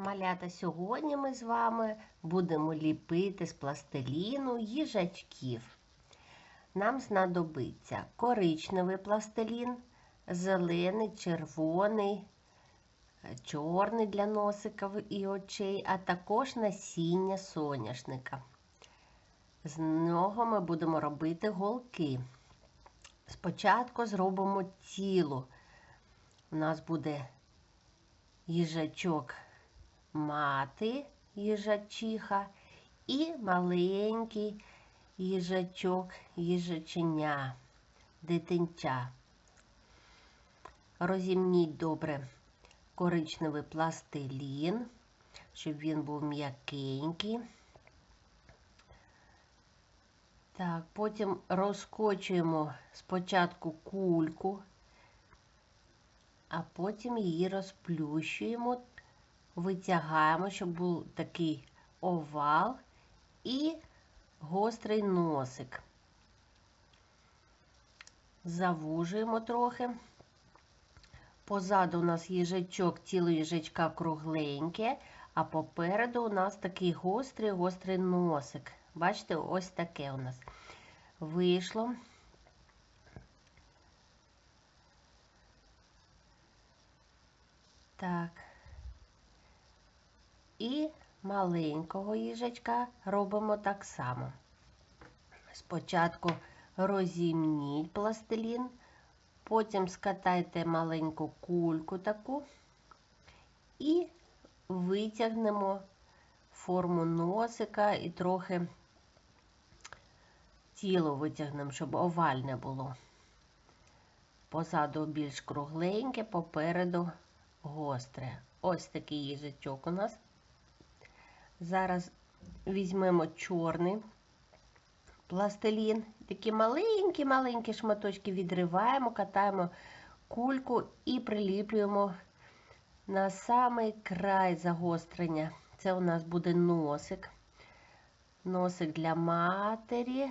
Малята, сьогодні ми з вами будемо ліпити з пластиліну їжачків. Нам знадобиться коричневий пластилін, зелений, червоний, чорний для носиків і очей, а також насіння соняшника. З нього ми будемо робити голки. Спочатку зробимо тіло. У нас буде їжачок мати їжачиха і маленький їжачок, їжаченя, дитинча. Розімніть добре коричневий пластилін, щоб він був м'якенький. Так, потім розкочуємо спочатку кульку, а потім її розплющуємо, витягаємо, щоб був такий овал і гострий носик. Завужуємо трохи. Позаду у нас їжачок, тіло їжачка кругленьке, а попереду у нас такий гострий гострий носик. Бачите, ось таке у нас вийшло. Так. І маленького їжачка робимо так само. Спочатку розімніть пластилін, потім скатайте маленьку кульку таку і витягнемо форму носика і трохи тіло витягнемо, щоб овальне було. Позаду більш кругленьке, попереду гостре. Ось такий їжачок у нас. Зараз візьмемо чорний пластилін. Такі маленькі-маленькі шматочки відриваємо, катаємо кульку і приліплюємо на самий край загострення. Це у нас буде носик. Носик для матері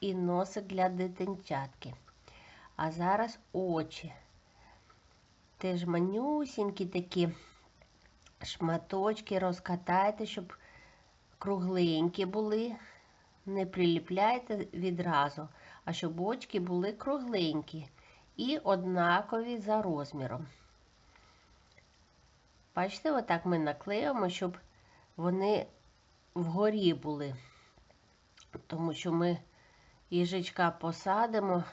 і носик для дитинчатки. А зараз очі. Теж манюсінькі такі шматочки розкатайте, щоб кругленькі були. Не приліпляйте відразу, а щоб очки були кругленькі і однакові за розміром. Бачите, отак ми наклеїмо, щоб вони вгорі були, тому що ми їжачка посадимо,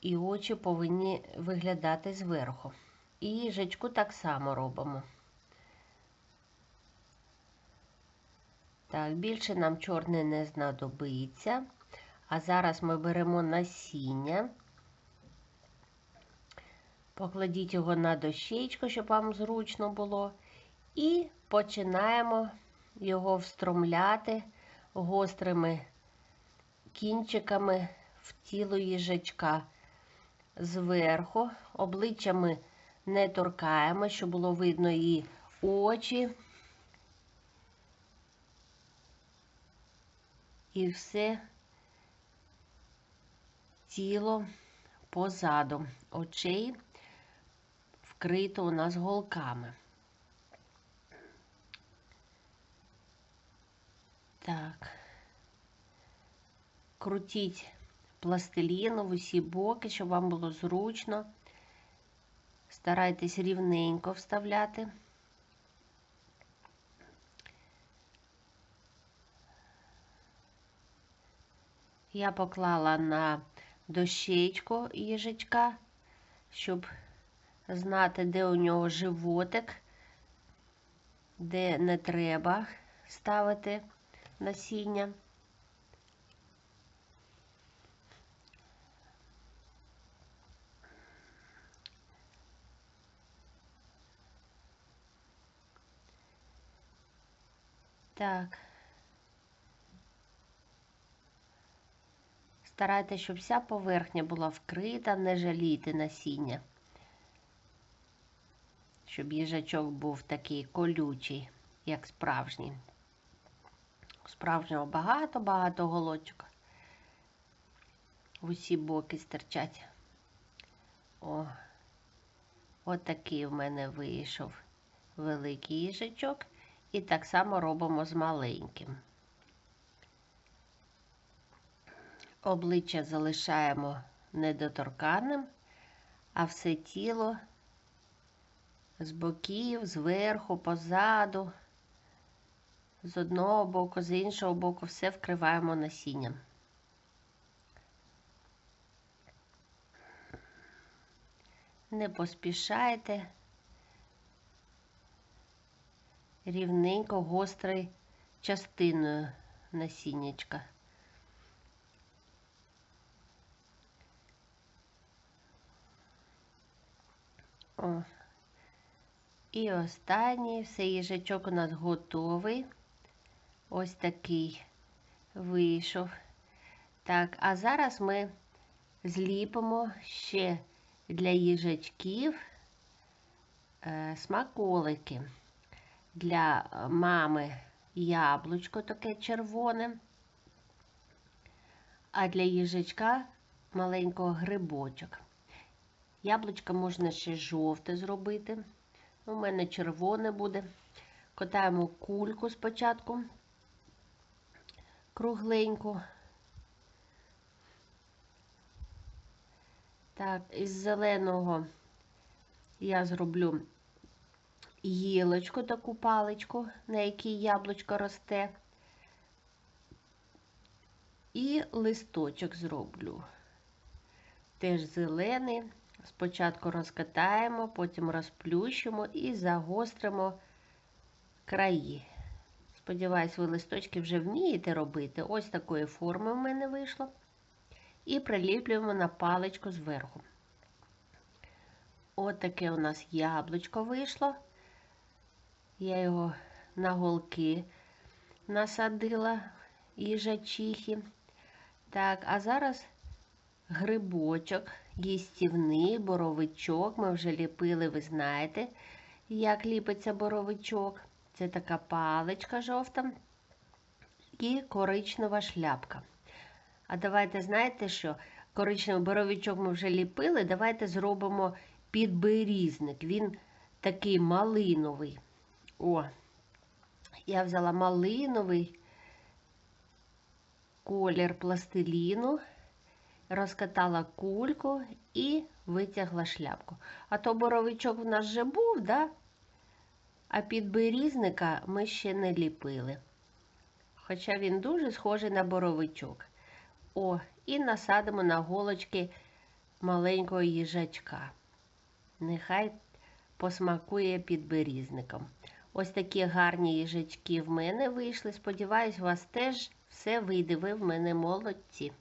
і очі повинні виглядати зверху. І їжачку так само робимо. Так, більше нам чорний не знадобиться. А зараз ми беремо насіння, покладіть його на дощечку, щоб вам зручно було. І починаємо його встромляти гострими кінчиками в тіло їжачка. Зверху, обличчями не торкаємо, щоб було видно її очі. І все тіло позаду очей вкрито у нас голками. Так, крутіть пластиліну в усі боки, щоб вам було зручно. Старайтесь рівненько вставляти. Я поклала на дощечку їжачка, щоб знати, де у нього животик, де не треба ставити насіння. Так. Старайтеся, щоб вся поверхня була вкрита, не жалійте насіння, щоб їжачок був такий колючий, як справжній. Справжнього багато-багато голочок. Усі боки стирчать. О, отакий в мене вийшов великий їжачок і так само робимо з маленьким. Обличчя залишаємо недоторканим, а все тіло з боків, зверху, позаду, з одного боку, з іншого боку, все вкриваємо насінням. Не поспішайте, рівненько гострою частиною насіннячка. О. І останній, все їжачок у нас готовий. Ось такий вийшов. Так, а зараз ми зліпимо ще для їжачків е, смаколики. Для мами яблучко таке червоне, а для їжачка маленького грибочок. Яблучко можна ще жовте зробити. У мене червоне буде. Катаємо кульку спочатку, кругленьку. Так, із зеленого я зроблю гілочку, таку паличку, на якій яблучко росте. І листочок зроблю. Теж зелений. Спочатку розкатаємо, потім розплющимо і загостримо краї. Сподіваюсь, ви листочки вже вмієте робити. Ось такої форми в мене вийшло. І приліплюємо на паличку зверху. От таке у нас яблучко вийшло. Я його на голки насадила їжачихи. Так, а зараз грибочок, їстівний, боровичок. Ми вже ліпили, ви знаєте, як ліпиться боровичок. Це така паличка жовта і коричнева шляпка. А давайте, знаєте що? Коричневий боровичок ми вже ліпили. Давайте зробимо підберізник. Він такий малиновий. О, я взяла малиновий колір пластиліну розкатала кульку і витягла шляпку. А то боровичок в нас вже був, да? а підберізника ми ще не ліпили. Хоча він дуже схожий на боровичок. О, і насадимо на голочки маленького їжачка. Нехай посмакує підберізником. Ось такі гарні їжачки в мене вийшли. Сподіваюсь, у вас теж все вийде. Ви в мене молодці.